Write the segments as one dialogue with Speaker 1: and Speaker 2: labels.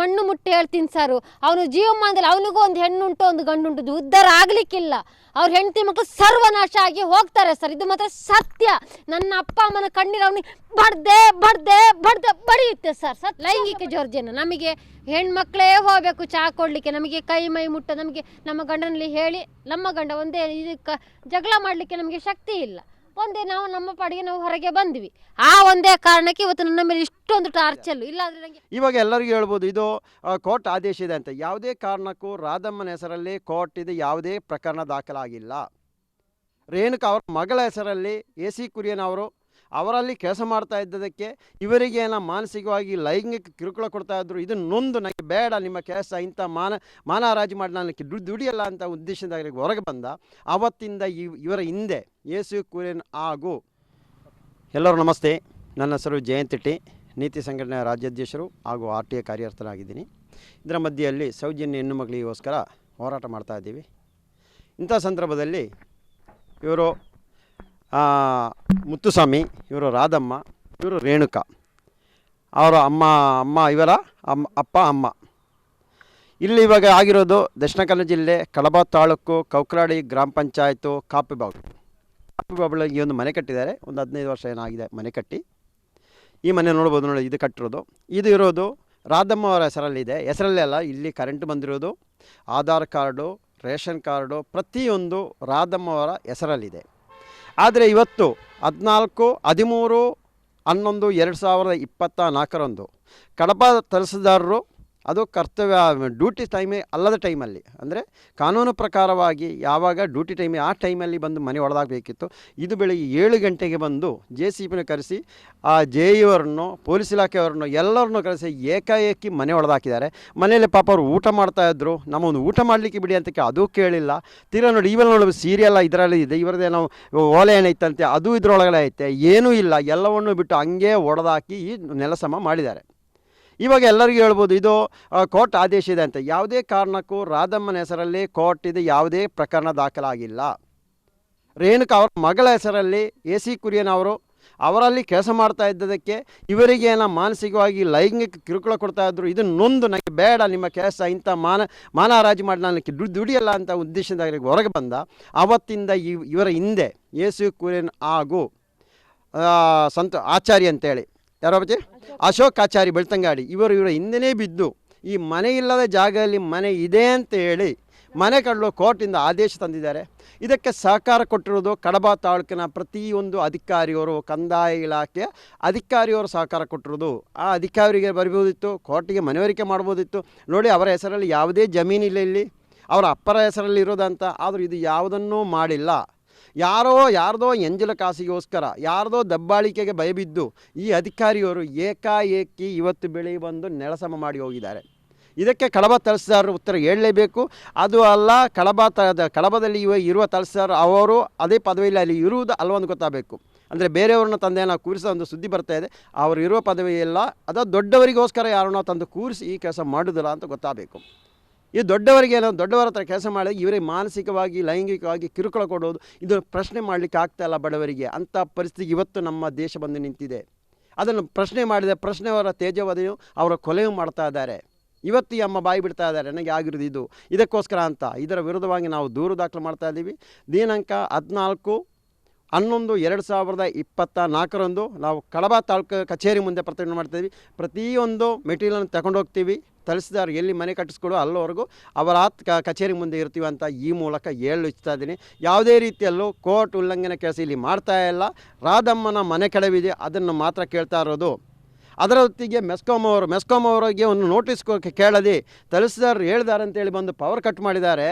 Speaker 1: ಮಣ್ಣು ಮುಟ್ಟಿ ಹೇಳ್ತೀನಿ ಸರ್. ಅವನು ಜೀವಮಾನದಲ್ಲಿ ಅವನಿಗೂ ಒಂದು ಹೆಣ್ಣುಂಟು, ಒಂದು ಗಂಡುಂಟು. ಉದ್ಧಾರ ಆಗಲಿಕ್ಕಿಲ್ಲ. ಅವ್ರ ಹೆಂಡತಿ ಮಕ್ಕಳು ಸರ್ವನಾಶ ಆಗಿ ಹೋಗ್ತಾರೆ ಸರ್. ಇದು ಮಾತ್ರ ಸತ್ಯ. ನನ್ನ ಅಪ್ಪ ಅಮ್ಮನ ಕಣ್ಣೀರು ಅವನಿಗೆ ಬಡ್ದೆ ಬಡ್ದೆ ಬಡ್ದೆ ಬಡಿಯುತ್ತೆ ಸರ್. ಸತ್ ಲೈಂಗಿಕ ಜೋರ್ಜನ? ನಮಗೆ ಹೆಣ್ಮಕ್ಳೇ ಹೋಗಬೇಕು ಚಹಾ ಕೊಡ್ಲಿಕ್ಕೆ. ನಮಗೆ ಕೈ, ಮೈ ಮುಟ್ಟ. ನಮಗೆ ನಮ್ಮ ಗಂಡನಲ್ಲಿ ಹೇಳಿ, ನಮ್ಮ ಗಂಡ ಒಂದೇ ಇದಕ್ಕೆ ಜಗಳ ಮಾಡಲಿಕ್ಕೆ ನಮಗೆ ಶಕ್ತಿ ಇಲ್ಲ. ಒಂದೇ ನಾವು ನಮ್ಮ ಪಾಡಿಗೆ ನಾವು ಹೊರಗೆ ಬಂದ್ವಿ. ಆ ಒಂದೇ ಕಾರಣಕ್ಕೆ ಇವತ್ತು ನನ್ನ ಮೇಲೆ ಇಷ್ಟೊಂದು ಟಾರ್ಚಲ್ ಇಲ್ಲಾಂದ್ರೆ
Speaker 2: ಇವಾಗ ಎಲ್ಲರಿಗೂ ಹೇಳ್ಬೋದು, ಇದು ಕೋರ್ಟ್ ಆದೇಶ ಇದೆ ಅಂತ. ಯಾವುದೇ ಕಾರಣಕ್ಕೂ ರಾಧಮ್ಮನ ಹೆಸರಲ್ಲಿ ಕೋರ್ಟ್ ಇದು ಯಾವುದೇ ಪ್ರಕರಣ ದಾಖಲಾಗಿಲ್ಲ. ರೇಣುಕಾ ಅವರ ಮಗಳ ಹೆಸರಲ್ಲಿ ಎ ಸಿ ಕುರಿಯನ್ ಅವರು ಅವರಲ್ಲಿ ಕೆಲಸ ಮಾಡ್ತಾ ಇದ್ದದಕ್ಕೆ ಇವರಿಗೆ ಏನೋ ಮಾನಸಿಕವಾಗಿ ಲೈಂಗಿಕ ಕಿರುಕುಳ ಕೊಡ್ತಾ ಇದ್ರು. ಇದು ನೊಂದು ನನಗೆ ಬೇಡ, ನಿಮ್ಮ ಕೆಲಸ ಇಂಥ ಮಾನ ಮಾನಾರಾಜಿ ಮಾಡಿ ನಾನು ದುಡ್ಡು ದುಡಿಯಲ್ಲ ಅಂತ ಉದ್ದೇಶದಿಂದ ಹೊರಗೆ ಬಂದ. ಅವತ್ತಿಂದ ಇವ್- ಇವರ ಹಿಂದೆ ಯೇಸು ಕುರಿಯನ್ ಹಾಗೂ ಎಲ್ಲರೂ ನಮಸ್ತೆ. ನನ್ನ ಹೆಸರು ಜಯಂತಿಟ್ಟಿ ನೀತಿ ಸಂಘಟನೆಯ ರಾಜ್ಯಾಧ್ಯಕ್ಷರು ಹಾಗೂ ಆರ್ ಟಿ ಎ ಕಾರ್ಯಕರ್ತನಾಗಿದ್ದೀನಿ. ಇದರ ಮಧ್ಯೆಯಲ್ಲಿ ಸೌಜನ್ಯ ಹೆಣ್ಣು ಮಕ್ಕಳಿಗೋಸ್ಕರ ಹೋರಾಟ ಮಾಡ್ತಾಯಿದ್ದೀವಿ ಇಂಥ ಸಂದರ್ಭದಲ್ಲಿ ಇವರು ಮುತ್ತುಸ್ವಾಮಿ, ಇವರು ರಾಧಮ್ಮ, ಇವರು ರೇಣುಕಾ. ಅವರ ಅಮ್ಮ ಅಮ್ಮ ಇವರ ಅಮ್ಮ ಅಪ್ಪ, ಅಮ್ಮ. ಇಲ್ಲಿ ಇವಾಗ ಆಗಿರೋದು ದಕ್ಷಿಣ ಕನ್ನಡ ಜಿಲ್ಲೆ ಕಡಬ ತಾಲೂಕು ಕೌಕ್ರಾಡಿ ಗ್ರಾಮ ಪಂಚಾಯತು ಕಾಪಿಬಾಬಳ ಈ ಒಂದು ಮನೆ ಕಟ್ಟಿದ್ದಾರೆ. ಒಂದು ಹದಿನೈದು ವರ್ಷ ಏನಾಗಿದೆ ಮನೆ ಕಟ್ಟಿ. ಈ ಮನೆ ನೋಡ್ಬೋದು ನೋಡಿ, ಇದು ಕಟ್ಟಿರೋದು. ಇದು ಇರೋದು ರಾಧಮ್ಮ ಅವರ ಹೆಸರಲ್ಲಿದೆ. ಹೆಸರಲ್ಲೇ ಅಲ್ಲ, ಇಲ್ಲಿ ಕರೆಂಟ್ ಬಂದಿರೋದು. ಆಧಾರ್ ಕಾರ್ಡು, ರೇಷನ್ ಕಾರ್ಡು, ಪ್ರತಿಯೊಂದು ರಾಧಮ್ಮ ಅವರ ಹೆಸರಲ್ಲಿದೆ. ಆದರೆ ಇವತ್ತು ಹದಿನಾಲ್ಕು ಹದಿಮೂರು ಹನ್ನೊಂದು ಎರಡು ಸಾವಿರದ ಇಪ್ಪತ್ತ ನಾಲ್ಕರಂದು ಕಡಪ ತಹಸೀಲ್ದಾರರು ಅದು ಕರ್ತವ್ಯ, ಡ್ಯೂಟಿ ಟೈಮೇ ಅಲ್ಲದ ಟೈಮಲ್ಲಿ. ಅಂದರೆ ಕಾನೂನು ಪ್ರಕಾರವಾಗಿ ಯಾವಾಗ ಡ್ಯೂಟಿ ಟೈಮೇ, ಆ ಟೈಮಲ್ಲಿ ಬಂದು ಮನೆ ಒಳದಾಗಬೇಕಿತ್ತು ಇದು ಬೆಳಿಗ್ಗೆ ಏಳು ಗಂಟೆಗೆ ಬಂದು ಜೆ ಸಿ ಪಿನ ಕರೆಸಿ, ಆ ಜೆ ಇವರನ್ನು ಪೊಲೀಸ್ ಇಲಾಖೆಯವ್ರನ್ನು ಎಲ್ಲರನ್ನು ಕರೆಸಿ ಏಕಾಏಕಿ ಮನೆ ಒಳದಾಕಿದ್ದಾರೆ ಮನೆಯಲ್ಲಿ ಪಾಪ ಅವರು ಊಟ ಮಾಡ್ತಾಯಿದ್ರು ನಮ್ಮೊಂದು ಊಟ ಮಾಡಲಿಕ್ಕೆ ಬಿಡಿ ಅಂತಕ್ಕೆ ಅದು ಕೇಳಿಲ್ಲ. ತೀರಾ ನೋಡಿ ಇವೆಲ್ಲ ನೋಡಿ ಸೀರಿಯಲ್ಲ ಇದರಲ್ಲಿ ಇದೆ. ಇವರದೇನೋ ಓಲೆ ಏನೈತಂತೆ ಅದು ಇದರೊಳಗಡೆ ಐತೆ. ಏನೂ ಇಲ್ಲ. ಎಲ್ಲವನ್ನು ಬಿಟ್ಟು ಹಂಗೆ ಒಡೆದಾಕಿ ಈ ನೆಲಸಮ ಮಾಡಿದ್ದಾರೆ. ಇವಾಗ ಎಲ್ಲರಿಗೂ ಹೇಳ್ಬೋದು, ಇದು ಕೋರ್ಟ್ ಆದೇಶ ಇದೆ ಅಂತ. ಯಾವುದೇ ಕಾರಣಕ್ಕೂ ರಾಧಮ್ಮನ ಹೆಸರಲ್ಲಿ ಕೋರ್ಟ್ ಇದು ಯಾವುದೇ ಪ್ರಕರಣ ದಾಖಲಾಗಿಲ್ಲ. ರೇಣುಕಾ ಅವರ ಮಗಳ ಹೆಸರಲ್ಲಿ ಎ ಸಿ ಕುರಿಯನ್ ಅವರು, ಅವರಲ್ಲಿ ಕೆಲಸ ಮಾಡ್ತಾ ಇದ್ದದಕ್ಕೆ ಇವರಿಗೆ ಏನೋ ಮಾನಸಿಕವಾಗಿ ಲೈಂಗಿಕ ಕಿರುಕುಳ ಕೊಡ್ತಾ ಇದ್ರು. ಇದು ನೊಂದು ನನಗೆ ಬೇಡ, ನಿಮ್ಮ ಕೆಲಸ ಇಂಥ ಮಾನ ಮಾನಹರಾಜು ಮಾಡಿ ನಾನು ದು- ದುಡಿಯಲ್ಲ ಅಂತ ಅವ್ರಿಗೆ ಹೊರಗೆ ಬಂದ. ಅವತ್ತಿಂದ ಇವ್- ಇವರ ಹಿಂದೆ ಯೇಸು ಕುರಿಯನ್ ಹಾಗೂ ಸಂತ, ಆಚಾರ್ಯ ಅಂತೇಳಿ ಯಾರೋ ಬಚ್ಚಿ ಅಶೋಕ್ ಆಚಾರಿ ಬೆಳ್ತಂಗಾಡಿ. ಇವರು ಇವರ ಹಿಂದೆನೇ ಬಿದ್ದು ಈ ಮನೆ ಇಲ್ಲದ ಜಾಗದಲ್ಲಿ ಮನೆ ಇದೆ ಅಂತ ಹೇಳಿ ಮನೆ ಕಡಲು ಕೋರ್ಟಿಂದ ಆದೇಶ ತಂದಿದ್ದಾರೆ. ಇದಕ್ಕೆ ಸಹಕಾರ ಕೊಟ್ಟಿರೋದು ಕಡಬ ತಾಲೂಕಿನ ಪ್ರತಿಯೊಂದು ಅಧಿಕಾರಿಯವರು, ಕಂದಾಯ ಇಲಾಖೆಯ ಅಧಿಕಾರಿಯವರು ಸಹಕಾರ ಕೊಟ್ಟಿರೋದು. ಆ ಅಧಿಕಾರಿಗೆ ಬರಬಹುದಿತ್ತು, ಕೋರ್ಟಿಗೆ ಮನವರಿಕೆ ಮಾಡ್ಬೋದಿತ್ತು ನೋಡಿ, ಅವರ ಹೆಸರಲ್ಲಿ ಯಾವುದೇ ಜಮೀನಿಲ್ಲ ಇಲ್ಲಿ. ಅವರ ಅಪ್ಪರ ಹೆಸರಲ್ಲಿ ಇರೋದಂತ, ಆದರೂ ಇದು ಯಾವುದನ್ನೂ ಮಾಡಿಲ್ಲ. ಯಾರೋ, ಯಾರದೋ ಎಂಜಲ ಕಾಸಿಗೋಸ್ಕರ, ಯಾರದೋ ದಬ್ಬಾಳಿಕೆಗೆ ಭಯಬಿದ್ದು ಈ ಅಧಿಕಾರಿಯವರು ಏಕಾಏಕಿ ಇವತ್ತು ಬೆಳಿ ಬಂದು ನೆಲಸಮ ಮಾಡಿ ಹೋಗಿದ್ದಾರೆ. ಇದಕ್ಕೆ ಕಳಬ ತಹಸೀಲ್ದಾರರು ಉತ್ತರ ಹೇಳಲೇಬೇಕು. ಅದು ಅಲ್ಲ, ಕಳಬ ತ ಕಳಬದಲ್ಲಿ ಇವ ಇರುವ ತಹಸೀಲ್ದಾರ್ ಅವರು ಅದೇ ಪದವಿಯಲ್ಲಿ ಅಲ್ಲಿ ಇರುವುದು ಅಲ್ವೊಂದು ಗೊತ್ತಾಗಬೇಕು. ಅಂದರೆ ಬೇರೆಯವ್ರನ್ನ ತಂದೆ ನಾವು ಕೂರಿಸೋ ಒಂದು ಸುದ್ದಿ ಬರ್ತಾ ಇದೆ. ಅವರು ಇರುವ ಪದವಿ ಎಲ್ಲ ಅದು ದೊಡ್ಡವರಿಗೋಸ್ಕರ ಯಾರನ್ನೋ ತಂದು ಕೂರಿಸಿ ಈ ಕೆಲಸ ಮಾಡೋದಿಲ್ಲ ಅಂತ ಗೊತ್ತಾಗಬೇಕು. ಈ ದೊಡ್ಡವರಿಗೆ ಏನೋ ದೊಡ್ಡವರ ಹತ್ರ ಕೆಲಸ ಮಾಡಿ ಇವರಿಗೆ ಮಾನಸಿಕವಾಗಿ, ಲೈಂಗಿಕವಾಗಿ ಕಿರುಕುಳ ಕೊಡೋದು ಇದು ಪ್ರಶ್ನೆ ಮಾಡಲಿಕ್ಕೆ ಆಗ್ತಾ ಇಲ್ಲ ಬಡವರಿಗೆ. ಅಂಥ ಪರಿಸ್ಥಿತಿ ಇವತ್ತು ನಮ್ಮ ದೇಶ ಬಂದು ನಿಂತಿದೆ. ಅದನ್ನು ಪ್ರಶ್ನೆ ಮಾಡಿದೆ ಪ್ರಶ್ನೆಯವರ ತೇಜವಾದಿಯು ಅವರ ಕೊಲೆಯು ಮಾಡ್ತಾ ಇದ್ದಾರೆ. ಇವತ್ತು ಅಮ್ಮ ಬಾಯಿ ಬಿಡ್ತಾ ಇದ್ದಾರೆ, ನನಗೆ ಆಗಿರೋದು ಇದು. ಇದಕ್ಕೋಸ್ಕರ ಅಂತ, ಇದರ ವಿರುದ್ಧವಾಗಿ ನಾವು ದೂರು ದಾಖಲು ಮಾಡ್ತಾ ಇದ್ದೀವಿ. ದಿನಾಂಕ ಹದಿನಾಲ್ಕು ಹನ್ನೊಂದು, ಎರಡು ಸಾವಿರದ ಇಪ್ಪತ್ತ ನಾಲ್ಕರಂದು ನಾವು ಕಡಬ ತಾಲೂಕು ಕಚೇರಿ ಮುಂದೆ ಪ್ರತಿಭಟನೆ ಮಾಡ್ತೀವಿ ಪ್ರತಿಯೊಂದು ಮೆಟೀರಿಯಲನ್ನು ತಗೊಂಡೋಗ್ತೀವಿ ತಹಸೀಲ್ದಾರ್ ಎಲ್ಲಿ ಮನೆ ಕಟ್ಟಿಸ್ಕೊಡೋ ಅಲ್ಲವರೆಗೂ ಅವರ ಆತ್ ಕ ಕಚೇರಿ ಮುಂದೆ ಇರ್ತೀವಿ ಅಂತ ಈ ಮೂಲಕ ಹೇಳಲು ಇಚ್ಛಾ ಇದ್ದೀನಿ. ಯಾವುದೇ ರೀತಿಯಲ್ಲೂ ಕೋರ್ಟ್ ಉಲ್ಲಂಘನೆ ಕೆಲಸ ಇಲ್ಲಿ ಮಾಡ್ತಾ ಇಲ್ಲ. ರಾಧಮ್ಮನ ಮನೆ ಕೆಡವಿದೆ. ಅದನ್ನು ಮಾತ್ರ ಕೇಳ್ತಾ ಇರೋದು. ಅದರ ಹೊತ್ತಿಗೆ ಮೆಸ್ಕಾಂ ಅವರು, ಮೆಸ್ಕಾಂ ಅವರಿಗೆ ಒಂದು ನೋಟಿಸ್ ಕೇಳದೆ ತಹಸೀಲ್ದಾರ್ ಹೇಳಿದ್ದಾರೆ ಅಂತೇಳಿ ಬಂದು ಪವರ್ ಕಟ್ ಮಾಡಿದ್ದಾರೆ.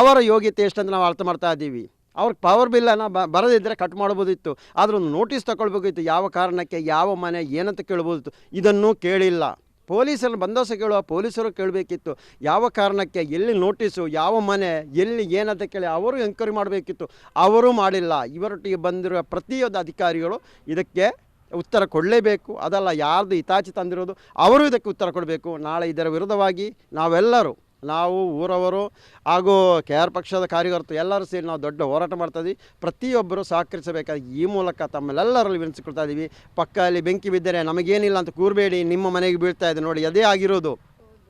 Speaker 2: ಅವರ ಯೋಗ್ಯತೆ ಎಷ್ಟಂತ ನಾವು ಅರ್ಥ ಮಾಡ್ತಾ ಇದ್ದೀವಿ. ಅವ್ರಿಗೆ ಪವರ್ ಬಿಲ್ಲನ್ನು ಬರದಿದ್ದರೆ ಕಟ್ ಮಾಡ್ಬೋದಿತ್ತು. ಆದರೂ ನೋಟಿಸ್ ತಗೊಳ್ಬೇಕಿತ್ತು ಯಾವ ಕಾರಣಕ್ಕೆ, ಯಾವ ಮನೆ, ಏನಂತ ಕೇಳ್ಬೋದಿತ್ತು. ಇದನ್ನು ಕೇಳಿಲ್ಲ. ಪೊಲೀಸರು ಬಂದೋಸ ಕೇಳುವ ಪೊಲೀಸರು ಕೇಳಬೇಕಿತ್ತು. ಯಾವ ಕಾರಣಕ್ಕೆ, ಎಲ್ಲಿ ನೋಟಿಸು ಯಾವ ಮನೆ, ಎಲ್ಲಿ ಏನಂತ ಕೇಳಿ ಅವರು ಎಂಕ್ವೈರಿ ಮಾಡಬೇಕಿತ್ತು. ಅವರು ಮಾಡಿಲ್ಲ. ಇವರೊಟ್ಟಿಗೆ ಬಂದಿರುವ ಪ್ರತಿಯೊಂದು ಅಧಿಕಾರಿಗಳು ಇದಕ್ಕೆ ಉತ್ತರ ಕೊಡಲೇಬೇಕು. ಅದಲ್ಲ ಯಾರ್ದು ಹಿತಾಚಿ ತಂದಿರೋದು, ಅವರು ಇದಕ್ಕೆ ಉತ್ತರ ಕೊಡಬೇಕು. ನಾಳೆ ಇದರ ವಿರುದ್ಧವಾಗಿ ನಾವೆಲ್ಲರೂ ನಾವು ಊರವರು ಹಾಗೂ ಕೆ ಆರ್ ಪಕ್ಷದ ಕಾರ್ಯಕರ್ತರು ಎಲ್ಲರೂ ಸೇರಿ ನಾವು ದೊಡ್ಡ ಹೋರಾಟ ಮಾಡ್ತಾ ಇದ್ದೀವಿ ಪ್ರತಿಯೊಬ್ಬರು ಸಹಕರಿಸಬೇಕಾದ ಈ ಮೂಲಕ ತಮ್ಮಲ್ಲೆಲ್ಲರಲ್ಲಿ ವಿನಿಸಿಕೊಳ್ತಾ ಇದ್ದೀವಿ ಪಕ್ಕದಲ್ಲಿ ಬೆಂಕಿ ಬಿದ್ದರೆ ನಮಗೇನಿಲ್ಲ ಅಂತ ಕೂರಬೇಡಿ, ನಿಮ್ಮ ಮನೆಗೆ ಬೀಳ್ತಾ ಇದೆ ನೋಡಿ, ಅದೇ ಆಗಿರೋದು.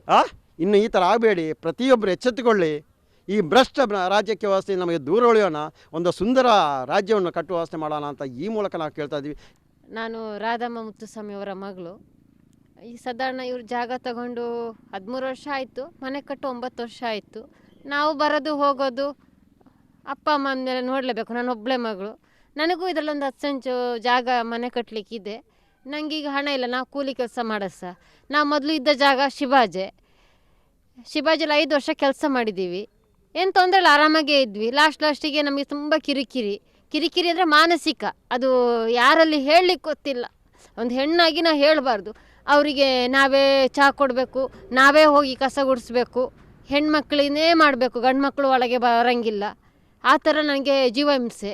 Speaker 2: ಆ? ಇನ್ನು ಈ ಥರ ಆಗಬೇಡಿ, ಪ್ರತಿಯೊಬ್ಬರು ಎಚ್ಚೆತ್ತುಕೊಳ್ಳಿ. ಈ ಭ್ರಷ್ಟ ರಾಜ್ಯಕ್ಕೆ ವ್ಯವಸ್ಥೆ ನಮಗೆ ದೂರ ಉಳಿಯೋಣ, ಒಂದು ಸುಂದರ ರಾಜ್ಯವನ್ನು ಕಟ್ಟುವ ವ್ಯವಸ್ಥೆ ಮಾಡೋಣ ಅಂತ ಈ ಮೂಲಕ ನಾವು ಕೇಳ್ತಾ ಇದ್ದೀವಿ
Speaker 1: ನಾನು ರಾಧಮ್ಮ ಮುತ್ತುಸ್ವಾಮಿ ಅವರ ಮಗಳು. ಈ ಸಾಧಾರಣ ಇವ್ರು ಜಾಗ ತಗೊಂಡು ಹದಿಮೂರು ವರ್ಷ ಆಯಿತು, ಮನೆ ಕಟ್ಟು ಒಂಬತ್ತು ವರ್ಷ ಆಯಿತು. ನಾವು ಬರೋದು, ಹೋಗೋದು, ಅಪ್ಪ, ಅಮ್ಮ ಮೇಲೆ ನೋಡಲೇಬೇಕು, ನಾನು ಒಬ್ಬಳೇ ಮಗಳು. ನನಗೂ ಇದರಲ್ಲೊಂದು ಹತ್ತು ಸಂಚು ಜಾಗ ಮನೆ ಕಟ್ಟಲಿಕ್ಕಿದೆ ನನಗೀಗ ಹಣ ಇಲ್ಲ, ನಾವು ಕೂಲಿ ಕೆಲಸ ಮಾಡೋದು ಸಹ ನಾವು ಮೊದಲು ಇದ್ದ ಜಾಗ ಶಿವಾಜೆ. ಶಿವಾಜಿಲಿ ಐದು ವರ್ಷ ಕೆಲಸ ಮಾಡಿದ್ದೀವಿ. ಏನು ತೊಂದರೆ ಇಲ್ಲ ಆರಾಮಾಗೇ ಇದ್ವಿ. ಲಾಸ್ಟ್ ಲಾಸ್ಟಿಗೆ ನಮಗೆ ತುಂಬ ಕಿರಿಕಿರಿ. ಕಿರಿಕಿರಿ ಅಂದರೆ ಮಾನಸಿಕ. ಅದು ಯಾರಲ್ಲಿ ಹೇಳಲಿಕ್ಕೆ ಗೊತ್ತಿಲ್ಲ. ಒಂದು ಹೆಣ್ಣಾಗಿ ನಾವು ಹೇಳಬಾರ್ದು. ಅವರಿಗೆ ನಾವೇ ಚಹಾ ಕೊಡಬೇಕು, ನಾವೇ ಹೋಗಿ ಕಸ ಗುಡಿಸ್ಬೇಕು ಹೆಣ್ಮಕ್ಳಿನೇ ಮಾಡಬೇಕು ಗಂಡು ಮಕ್ಕಳು ಒಳಗೆ ಬರೋಂಗಿಲ್ಲ. ಆ ಥರ ನನಗೆ ಜೀವ ಹಿಂಸೆ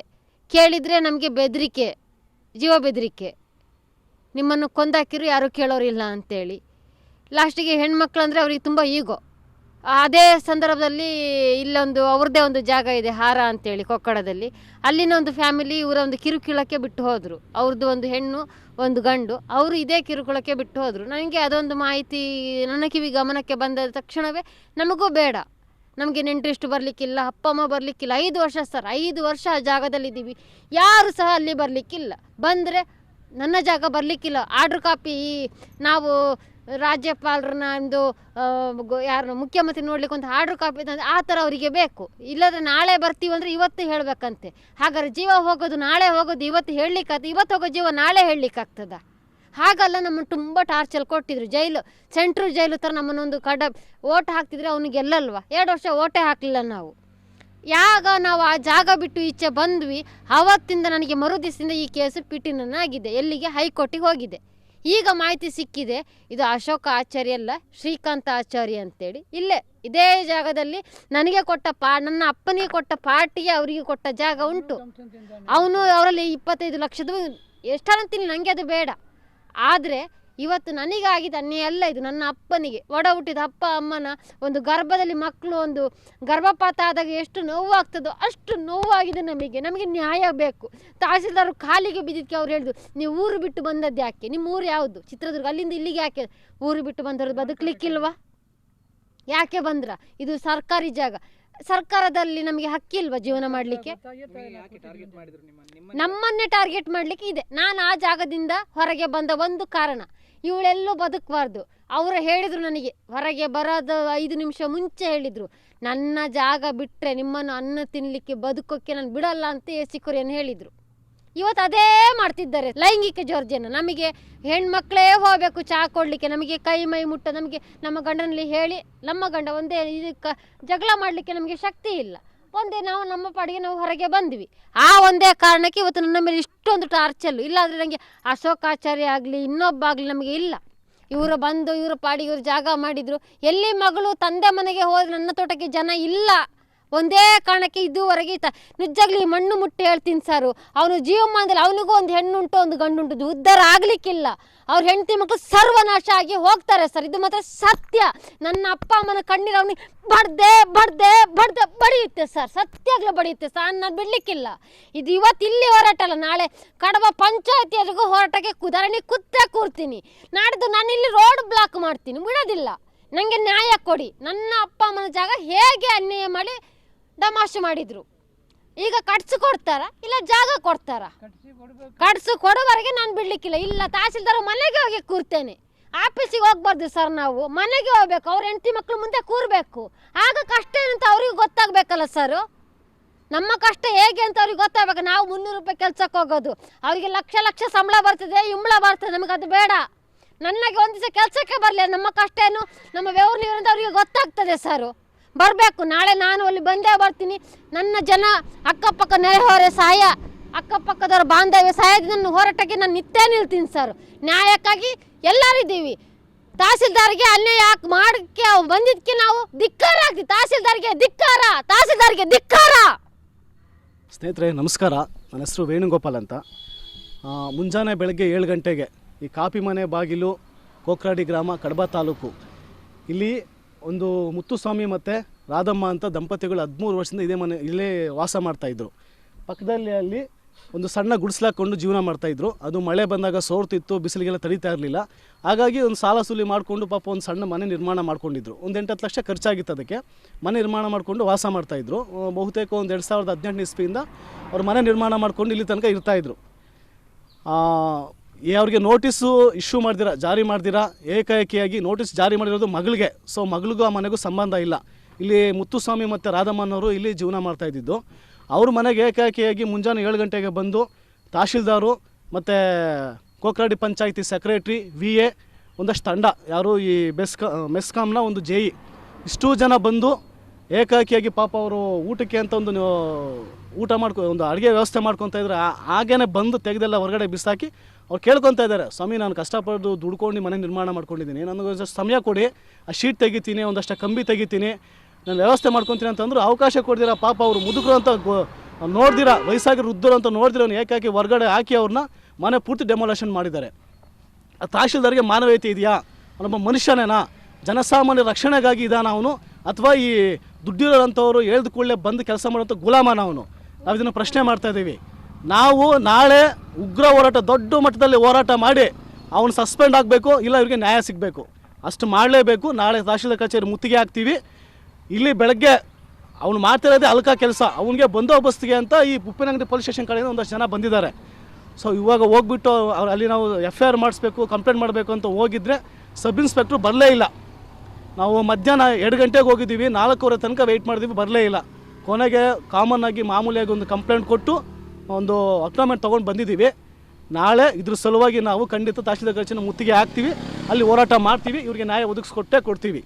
Speaker 1: ಕೇಳಿದರೆ ನಮಗೆ ಬೆದರಿಕೆ, ಜೀವ ಬೆದರಿಕೆ. ನಿಮ್ಮನ್ನು ಕೊಂದಾಕಿರು ಯಾರೂ ಕೇಳೋರಿಲ್ಲ ಅಂತೇಳಿ. ಲಾಸ್ಟಿಗೆ ಹೆಣ್ಮಕ್ಳು ಅಂದರೆ ಅವ್ರಿಗೆ ತುಂಬ ಈಗೋ. ಅದೇ ಸಂದರ್ಭದಲ್ಲಿ ಇಲ್ಲೊಂದು, ಅವ್ರದ್ದೇ ಒಂದು ಜಾಗ ಇದೆ, ಹಾರ ಅಂತೇಳಿ ಕೊಕ್ಕಡದಲ್ಲಿ. ಅಲ್ಲಿನ ಒಂದು ಫ್ಯಾಮಿಲಿ ಇವರ ಒಂದು ಕಿರುಕುಳಕ್ಕೆ ಬಿಟ್ಟು ಹೋದರು. ಅವ್ರದ್ದು ಒಂದು ಹೆಣ್ಣು, ಒಂದು ಗಂಡು, ಅವರು ಇದೇ ಕಿರುಕುಳಕ್ಕೆ ಬಿಟ್ಟು ಹೋದರು. ನನಗೆ ಅದೊಂದು ಮಾಹಿತಿ ನನ್ನ ಕಿವಿ ಗಮನಕ್ಕೆ ಬಂದ ತಕ್ಷಣವೇ ನಮಗೂ ಬೇಡ. ನಮಗೆ ನೆಂಟರಿಷ್ಟು ಬರಲಿಕ್ಕಿಲ್ಲ, ಅಪ್ಪ, ಅಮ್ಮ ಬರಲಿಕ್ಕಿಲ್ಲ. ಐದು ವರ್ಷ ಸರ್, ಐದು ವರ್ಷ ಆ ಜಾಗದಲ್ಲಿದ್ದೀವಿ. ಯಾರು ಸಹ ಅಲ್ಲಿ ಬರಲಿಕ್ಕಿಲ್ಲ. ಬಂದರೆ ನನ್ನ ಜಾಗ ಬರಲಿಕ್ಕಿಲ್ಲ. ಆರ್ಡ್ರ್ ಕಾಪಿ ನಾವು ರಾಜ್ಯಪಾಲರನ್ನ ಒಂದು ಯಾರು ಮುಖ್ಯಮಂತ್ರಿ ನೋಡ್ಲಿಕ್ಕೆ ಒಂದು ಆರ್ಡ್ರ್ ಕಾಪಿ ತಂದು ಆ ಥರ ಅವರಿಗೆ ಬೇಕು. ಇಲ್ಲದ್ರೆ ನಾಳೆ ಬರ್ತೀವಿ ಅಂದರೆ ಇವತ್ತು ಹೇಳಬೇಕಂತೆ. ಹಾಗಾದ್ರೆ ಜೀವ ಹೋಗೋದು ನಾಳೆ ಹೋಗೋದು ಇವತ್ತು ಹೇಳಲಿಕ್ಕೆ ಇವತ್ತು ಹೋಗೋ ಜೀವ ನಾಳೆ ಹೇಳಲಿಕ್ಕಾಗ್ತದ? ಹಾಗಲ್ಲ, ನಮ್ಮನ್ನು ತುಂಬ ಟಾರ್ಚಲ್ಲಿ ಕೊಟ್ಟಿದ್ರು. ಜೈಲು, ಸೆಂಟ್ರಲ್ ಜೈಲು ಥರ ನಮ್ಮನ್ನೊಂದು ಕಡ ಓಟ್ ಹಾಕ್ತಿದ್ರೆ ಅವನಿಗೆ ಗೆಲ್ಲಲ್ವಾ ಎರಡು ವರ್ಷ ಓಟೇ ಹಾಕಲಿಲ್ಲ ನಾವು. ಯಾಗ ನಾವು ಆ ಜಾಗ ಬಿಟ್ಟು ಈಚೆ ಬಂದ್ವಿ, ಅವತ್ತಿಂದ ನನಗೆ ಮರುದಿವಸದಿಂದ ಈ ಕೇಸು ಪಿಟಿನನ್ನಾಗಿದೆ. ಎಲ್ಲಿಗೆ? ಹೈಕೋರ್ಟಿಗೆ ಹೋಗಿದೆ. ಈಗ ಮಾಹಿತಿ ಸಿಕ್ಕಿದೆ. ಇದು ಅಶೋಕ ಆಚಾರ್ಯ ಅಲ್ಲ, ಶ್ರೀಕಾಂತ ಆಚಾರ್ಯ ಅಂತೇಳಿ. ಇಲ್ಲೇ, ಇದೇ ಜಾಗದಲ್ಲಿ ನನಗೆ ಕೊಟ್ಟ ಪಾ, ನನ್ನ ಅಪ್ಪನಿಗೆ ಕೊಟ್ಟ ಪಾರ್ಟಿಗೆ ಅವರಿಗೆ ಕೊಟ್ಟ ಜಾಗ ಉಂಟು. ಅವನು ಅವರಲ್ಲಿ ಇಪ್ಪತ್ತೈದು ಲಕ್ಷದ ಎಷ್ಟಾರಂತೀನಿ ನನಗೆ ಅದು ಬೇಡ. ಆದರೆ ಇವತ್ತು ನನಗಾಗಿ ಅನ್ಯಾಯ ಅಲ್ಲ ಇದು ನನ್ನ ಅಪ್ಪನಿಗೆ. ಒಡ ಹುಟ್ಟಿದ ಅಪ್ಪ, ಅಮ್ಮನ ಒಂದು ಗರ್ಭದಲ್ಲಿ ಮಕ್ಕಳು ಒಂದು ಗರ್ಭಪಾತ ಆದಾಗ ಎಷ್ಟು ನೋವಾಗ್ತದೋ ಅಷ್ಟು ನೋವಾಗಿದೆ ನಮಗೆ. ನಮಗೆ ನ್ಯಾಯ ಬೇಕು. ತಹಸೀಲ್ದಾರ್ ಕಾಲಿಗೆ ಬಿದ್ದಿದ್ದಕ್ಕೆ ಅವ್ರು ಹೇಳಿದ್ರು, ನೀವು ಊರು ಬಿಟ್ಟು ಬಂದದ್ದು ಯಾಕೆ? ನಿಮ್ಮ ಊರು ಯಾವುದು? ಚಿತ್ರದುರ್ಗ ಅಲ್ಲಿಂದ ಇಲ್ಲಿಗೆ ಯಾಕೆ ಊರು ಬಿಟ್ಟು ಬಂದವ್ರದ್ದು ಬದುಕಲಿಕ್ಕಿಲ್ವಾ? ಯಾಕೆ ಬಂದ್ರ? ಇದು ಸರ್ಕಾರಿ ಜಾಗ. ಸರ್ಕಾರದಲ್ಲಿ ನಮಗೆ ಹಕ್ಕಿಲ್ವಾ ಜೀವನ ಮಾಡಲಿಕ್ಕೆ? ನಮ್ಮನ್ನೇ ಟಾರ್ಗೆಟ್ ಮಾಡಲಿಕ್ಕೆ ಇದೆ. ನಾನು ಆ ಜಾಗದಿಂದ ಹೊರಗೆ ಬಂದ ಒಂದು ಕಾರಣ. ಇವಳೆಲ್ಲೂ ಬದುಕಬಾರ್ದು. ಅವರು ಹೇಳಿದರು ನನಗೆ, ಹೊರಗೆ ಬರೋದು ಐದು ನಿಮಿಷ ಮುಂಚೆ ಹೇಳಿದರು. ನನ್ನ ಜಾಗ ಬಿಟ್ಟರೆ ನಿಮ್ಮನ್ನು ಅನ್ನ ತಿನ್ನಲಿಕ್ಕೆ ಬದುಕೋಕ್ಕೆ ನಾನು ಬಿಡಲ್ಲ ಅಂತ ಸಿಕ್ಕುರಿಯನ್ನು ಹೇಳಿದರು. ಇವತ್ತು ಅದೇ ಮಾಡ್ತಿದ್ದಾರೆ ಲೈಂಗಿಕ ಜೋರ್ಜನ್ನು ನಮಗೆ ಹೆಣ್ಮಕ್ಳೇ ಹೋಗಬೇಕು ಚಹಾ ಕೊಡಲಿಕ್ಕೆ. ನಮಗೆ ಕೈ ಮೈ ಮುಟ್ಟ, ನಮಗೆ ನಮ್ಮ ಗಂಡನಲ್ಲಿ ಹೇಳಿ, ನಮ್ಮ ಗಂಡ ಒಂದೇ ಇದಕ್ಕೆ ಜಗಳ ಮಾಡಲಿಕ್ಕೆ ನಮಗೆ ಶಕ್ತಿ ಇಲ್ಲ. ಒಂದೇ ನಾವು ನಮ್ಮ ಪಾಡಿಗೆ ನಾವು ಹೊರಗೆ ಬಂದ್ವಿ. ಆ ಒಂದೇ ಕಾರಣಕ್ಕೆ ಇವತ್ತು ನನ್ನ ಮೇಲೆ ಇಷ್ಟೊಂದು ಟಾರ್ಚಲ್ಲು ಇಲ್ಲಾಂದರೆ ನನಗೆ ಅಶೋಕಾಚಾರ್ಯ ಆಗಲಿ, ಇನ್ನೊಬ್ಬ ಆಗಲಿ ನಮಗೆ ಇಲ್ಲ. ಇವರು ಬಂದು ಇವರು ಪಾಡಿ ಇವರು ಜಾಗ ಮಾಡಿದರು. ಎಲ್ಲಿ ಮಗಳು ತಂದೆ ಮನೆಗೆ ಹೋದ್ರೆ ನನ್ನ ತೋಟಕ್ಕೆ ಜನ ಇಲ್ಲ. ಒಂದೇ ಕಾರಣಕ್ಕೆ ಇದುವರೆಗೆ ನಿಜಾಗ್ಲಿ ಮಣ್ಣು ಮುಟ್ಟಿ ಹೇಳ್ತೀನಿ ಸಾರು. ಅವನು ಜೀವಮಾನದಲ್ಲಿ ಅವನಿಗೂ ಒಂದು ಹೆಣ್ಣುಂಟು, ಒಂದು ಗಂಡುಂಟು. ಉದ್ಧಾರ ಆಗಲಿಕ್ಕಿಲ್ಲ. ಅವ್ರ ಹೆಂಡತಿ ಮಕ್ಕಳು ಸರ್ವನಾಶ ಆಗಿ ಹೋಗ್ತಾರೆ ಸರ್. ಇದು ಮಾತ್ರ ಸತ್ಯ. ನನ್ನ ಅಪ್ಪ, ಅಮ್ಮನ ಕಣ್ಣೀರು ಅವನಿಗೆ ಬಡ್ದೆ ಬಡ್ದೆ ಬಡ್ದೆ ಬಡಿಯುತ್ತೆ ಸರ್. ಸತ್ಯಾಗ್ಲೂ ಬಡಿಯುತ್ತೆ ಸರ್. ನಾನು ಬಿಡ್ಲಿಕ್ಕಿಲ್ಲ. ಇದು ಇವತ್ತು ಇಲ್ಲಿ ಹೋರಾಟ ಅಲ್ಲ. ನಾಳೆ ಕಡಬ ಪಂಚಾಯತಿಯವರೆಗೂ ಹೋರಾಟಕ್ಕೆ ಕುದಾರಣಿ ಕುತ್ತೆ ಕೂರ್ತೀನಿ. ನಾಡಿದ್ದು ನಾನು ಇಲ್ಲಿ ರೋಡ್ ಬ್ಲಾಕ್ ಮಾಡ್ತೀನಿ. ಬಿಡೋದಿಲ್ಲ ನನಗೆ ನ್ಯಾಯ ಕೊಡಿ. ನನ್ನ ಅಪ್ಪ, ಅಮ್ಮನ ಜಾಗ ಹೇಗೆ ಅನ್ಯಾಯ ಮಾಡಿ ಡಮಾಶು ಮಾಡಿದ್ರು. ಈಗ ಕಟ್ಸು ಕೊಡ್ತಾರ? ಇಲ್ಲ ಜಾಗ ಕೊಡ್ತಾರ?
Speaker 3: ಕಟ್ಸಿ
Speaker 1: ಕೊಡೋವರೆಗೆ ನಾನು ಬಿಡ್ಲಿಕ್ಕಿಲ್ಲ. ಇಲ್ಲ, ತಹಸೀಲ್ದಾರ್ ಮನೆಗೆ ಹೋಗಿ ಕೂರ್ತೇನೆ. ಆಫೀಸಿಗೆ ಹೋಗ್ಬಾರ್ದು ಸರ್ ನಾವು. ಮನೆಗೆ ಹೋಗ್ಬೇಕು. ಅವ್ರ ಹೆಂಡತಿ ಮಕ್ಕಳು ಮುಂದೆ ಕೂರ್ಬೇಕು. ಆಗ ಕಷ್ಟ ಏನಂತ ಅವ್ರಿಗೆ ಗೊತ್ತಾಗ್ಬೇಕಲ್ಲ ಸರ್? ನಮ್ಮ ಕಷ್ಟ ಹೇಗೆ ಅಂತ ಅವ್ರಿಗೆ ಗೊತ್ತಾಗಬೇಕು. ನಾವು ಮುನ್ನೂರು ರೂಪಾಯಿ ಕೆಲ್ಸಕ್ಕೆ ಹೋಗೋದು. ಅವರಿಗೆ ಲಕ್ಷ ಲಕ್ಷ ಸಂಬಳ ಬರ್ತದೆ ಇಂಬಳ ಬರ್ತದೆ. ನಮಗೆ ಅದು ಬೇಡ. ನನಗೆ ಒಂದು ದಿವಸ ಕೆಲಸಕ್ಕೆ ಬರಲಿ. ನಮ್ಮ ಕಷ್ಟ ಏನು? ನಮ್ಮ ಬೆವರು ನೀರು ಅಂತ ಅವರಿಗೆ ಗೊತ್ತಾಗ್ತದೆ ಸರ್. ಬರಬೇಕು. ನಾಳೆ ನಾನು ಅಲ್ಲಿ ಬಂದೇ ಬರ್ತೀನಿ. ನನ್ನ ಜನ ಅಕ್ಕಪಕ್ಕ ನೆರೆಹೊರೆ ಸಹಾಯ ಅಕ್ಕಪಕ್ಕದವರ ಬಾಂಧವ್ಯ ಸಹಾಯದಿಂದ ಹೋರಾಟಕ್ಕೆ ನಾನು ನಿತ್ಯ ನಿಲ್ತೀನಿ ಸರ್ ನ್ಯಾಯಕ್ಕಾಗಿ ಎಲ್ಲರಿದ್ದೀವಿ ತಹಸೀಲ್ದಾರ್ಗೆ ಅನ್ಯಾಯ ಯಾಕೆ ಮಾಡಕ್ಕೆ ಬಂದಿದ್ಕೆ ನಾವು ಧಿಕ್ಕಾರ ಆಗ್ತೀವಿ. ತಹಸೀಲ್ದಾರ್ಗೆ ಧಿಕ್ಕಾರ ತಹಸೀಲ್ದಾರ್ಗೆ ಧಿಕ್ಕಾರ.
Speaker 4: ಸ್ನೇಹಿತರೆ, ನಮಸ್ಕಾರ. ನನ್ನ ಹೆಸರು ವೇಣುಗೋಪಾಲ್ ಅಂತ. ಮುಂಜಾನೆ ಬೆಳಗ್ಗೆ ಏಳು ಗಂಟೆಗೆ ಈ ಕಾಪಿ ಮನೆ ಬಾಗಿಲು ಕೋಕ್ರಾಡಿ ಗ್ರಾಮ ಕಡಬ ತಾಲೂಕು. ಇಲ್ಲಿ ಒಂದು ಮುತ್ತುಸ್ವಾಮಿ ಮತ್ತು ರಾಧಮ್ಮ ಅಂತ ದಂಪತಿಗಳು ಹದಿಮೂರು ವರ್ಷದಿಂದ ಇದೇ ಮನೆ, ಇಲ್ಲೇ ವಾಸ ಮಾಡ್ತಾಯಿದ್ರು ಪಕ್ಕದಲ್ಲಿ ಅಲ್ಲಿ ಒಂದು ಸಣ್ಣ ಗುಡಿಸ್ಲಾಕೊಂಡು ಜೀವನ ಮಾಡ್ತಾಯಿದ್ರು ಅದು ಮಳೆ ಬಂದಾಗ ಸೋರ್ತಿತ್ತು, ಬಿಸಿಲಿಗೆಲ್ಲ ತಡೀತಾ ಇರಲಿಲ್ಲ. ಹಾಗಾಗಿ ಒಂದು ಸಾಲ ಸುಲಿ ಮಾಡಿಕೊಂಡು ಪಾಪ ಒಂದು ಸಣ್ಣ ಮನೆ ನಿರ್ಮಾಣ ಮಾಡ್ಕೊಂಡಿದ್ರು. ಒಂದು ಎಂಟತ್ತು ಲಕ್ಷ ಖರ್ಚಾಗಿತ್ತು ಅದಕ್ಕೆ. ಮನೆ ನಿರ್ಮಾಣ ಮಾಡಿಕೊಂಡು ವಾಸ ಮಾಡ್ತಾಯಿದ್ರು ಬಹುತೇಕ ಒಂದು ಎರಡು ಸಾವಿರದ ಹದಿನೆಂಟನೇ ಇಸ್ವಿಯಿಂದ ಅವ್ರು ಮನೆ ನಿರ್ಮಾಣ ಮಾಡ್ಕೊಂಡು ಇಲ್ಲಿ ತನಕ ಇರ್ತಾಯಿದ್ರು ಅವ್ರಿಗೆ ನೋಟಿಸು ಇಶ್ಯೂ ಮಾಡ್ದಿರಾ, ಜಾರಿ ಮಾಡ್ದಿರ? ಏಕಾಏಕಿಯಾಗಿ ನೋಟಿಸ್ ಜಾರಿ ಮಾಡಿರೋದು ಮಗಳಿಗೆ. ಸೊ ಮಗಳಿಗೂ ಆ ಮನೆಗೂ ಸಂಬಂಧ ಇಲ್ಲ. ಇಲ್ಲಿ ಮುತ್ತುಸ್ವಾಮಿ ಮತ್ತು ರಾಧಮ್ಮನವರು ಇಲ್ಲಿ ಜೀವನ ಮಾಡ್ತಾ ಇದ್ದಿದ್ದು. ಅವ್ರ ಮನೆಗೆ ಏಕಾಏಕಿಯಾಗಿ ಮುಂಜಾನೆ ಏಳು ಗಂಟೆಗೆ ಬಂದು ತಹಶೀಲ್ದಾರು ಮತ್ತು Kokradi panchayat secretary V A ಒಂದಷ್ಟು ತಂಡ. ಯಾರು ಈ ಬೆಸ್ಕಾ ಮೆಸ್ಕಾಮ್ನ ಒಂದು ಜೆ ಇ ಇಷ್ಟೂ ಜನ ಬಂದು ಏಕಾಏಕಿಯಾಗಿ ಪಾಪ ಅವರು ಊಟಕ್ಕೆ ಅಂತ ಒಂದು ಊಟ ಮಾಡ್ಕೊ ಒಂದು ಅಡುಗೆ ವ್ಯವಸ್ಥೆ ಮಾಡ್ಕೊತಾ ಇದ್ರೆ ಹಾಗೇನೆ ಬಂದು ತೆಗೆದೆಲ್ಲ ಹೊರಗಡೆ ಬಿಸಾಕಿ ಅವ್ರು ಕೇಳ್ಕೊತಾ ಇದ್ದಾರೆ, ಸ್ವಾಮಿ, ನಾನು ಕಷ್ಟಪಟ್ಟು ದುಡ್ಕೊಂಡು ಮನೆ ನಿರ್ಮಾಣ ಮಾಡ್ಕೊಂಡಿದ್ದೀನಿ, ನನಗೆ ಸಮಯ ಕೊಡಿ, ಆ ಶೀಟ್ ತೆಗಿತೀನಿ, ಒಂದಷ್ಟು ಕಂಬಿ ತೆಗಿತೀನಿ, ನಾನು ವ್ಯವಸ್ಥೆ ಮಾಡ್ಕೊತೀನಿ ಅಂತಂದ್ರು ಅವಕಾಶ ಕೊಡ್ದಿರ ಪಾಪ ಅವರು ಮುದುಕರು ಅಂತ ನೋಡ್ದಿರ ವಯಸ್ಸಾಗಿ ವೃದ್ಧರು ಅಂತ ನೋಡ್ದಿರ ಏಕಾಕಿ ಹೊರಗಡೆ ಹಾಕಿ ಅವ್ರನ್ನ ಮನೆ ಪೂರ್ತಿ ಡೆಮೊಲೇಷನ್ ಮಾಡಿದ್ದಾರೆ. ಆ ತಹಶೀಲ್ದಾರ್ಗೆ ಮಾನವೀಯತೆ ಇದೆಯಾ? ಅವನೊಬ್ಬ ಮನುಷ್ಯನೇನಾ? ಜನಸಾಮಾನ್ಯ ರಕ್ಷಣೆಗಾಗಿ ಇದಾನ ಅವನು? ಅಥವಾ ಈ ದುಡ್ಡಿರೋರಂಥವ್ರು ಹೇಳಿದ ಕೂಡಲೇ ಬಂದು ಕೆಲಸ ಮಾಡೋಂಥ ಗುಲಾಮನ ಅವನು. ನಾವು ಇದನ್ನು ಪ್ರಶ್ನೆ ಮಾಡ್ತಾ ಇದ್ದೀವಿ. ನಾವು ನಾಳೆ ಉಗ್ರ ಹೋರಾಟ, ದೊಡ್ಡ ಮಟ್ಟದಲ್ಲಿ ಹೋರಾಟ ಮಾಡಿ ಅವನು ಸಸ್ಪೆಂಡ್ ಆಗಬೇಕು, ಇಲ್ಲ ಇವರಿಗೆ ನ್ಯಾಯ ಸಿಗಬೇಕು. ಅಷ್ಟು ಮಾಡಲೇಬೇಕು, ನಾಳೆ ತಹಶೀಲ್ದಾರ್ ಕಚೇರಿ ಮುತ್ತಿಗೆ ಹಾಕ್ತೀವಿ. ಇಲ್ಲಿ ಬೆಳಗ್ಗೆ ಅವನು ಮಾಡ್ತಿರೋದೇ ಅಲ್ಕ ಕೆಲಸ. ಅವನಿಗೆ ಬಂದೋಬಸ್ತಿಗೆ ಅಂತ ಈ ಉಪ್ಪಿನಂಗಡಿ ಪೊಲೀಸ್ ಸ್ಟೇಷನ್ ಕಡೆಯಿಂದ ಒಂದಷ್ಟು ಜನ ಬಂದಿದ್ದಾರೆ. ಸೊ ಇವಾಗ ಹೋಗ್ಬಿಟ್ಟು ಅಲ್ಲಿ ನಾವು ಎಫ್ ಐ ಆರ್ ಮಾಡಿಸ್ಬೇಕು, ಕಂಪ್ಲೇಂಟ್ ಮಾಡಬೇಕು ಅಂತ ಹೋಗಿದ್ರೆ ಸಬ್ ಇನ್ಸ್ಪೆಕ್ಟ್ರು ಬರಲೇ ಇಲ್ಲ. ನಾವು ಮಧ್ಯಾಹ್ನ ಎರಡು ಗಂಟೆಗೆ ಹೋಗಿದ್ದೀವಿ, ನಾಲ್ಕೂವರೆ ತನಕ ವೆಯ್ಟ್ ಮಾಡಿದ್ವಿ, ಬರಲೇ ಇಲ್ಲ. ಕೊನೆಗೆ ಕಾಮನ್ ಆಗಿ ಮಾಮೂಲಿಯಾಗಿ ಒಂದು ಕಂಪ್ಲೇಂಟ್ ಕೊಟ್ಟು ಒಂದು ಅಕ್ನಾಮೆಂಟ್ ತೊಗೊಂಡು ಬಂದಿದ್ದೀವಿ. ನಾಳೆ ಇದ್ರ ಸಲುವಾಗಿ ನಾವು ಖಂಡಿತ ತಹಶೀಲ್ದಾರ್ ಕಚೇರಿನ ಮುತ್ತಿಗೆ ಹಾಕ್ತೀವಿ, ಅಲ್ಲಿ ಹೋರಾಟ ಮಾಡ್ತೀವಿ, ಇವರಿಗೆ ನ್ಯಾಯ ಒದಗಿಸ್ಕೊಟ್ಟೆ ಕೊಡ್ತೀವಿ.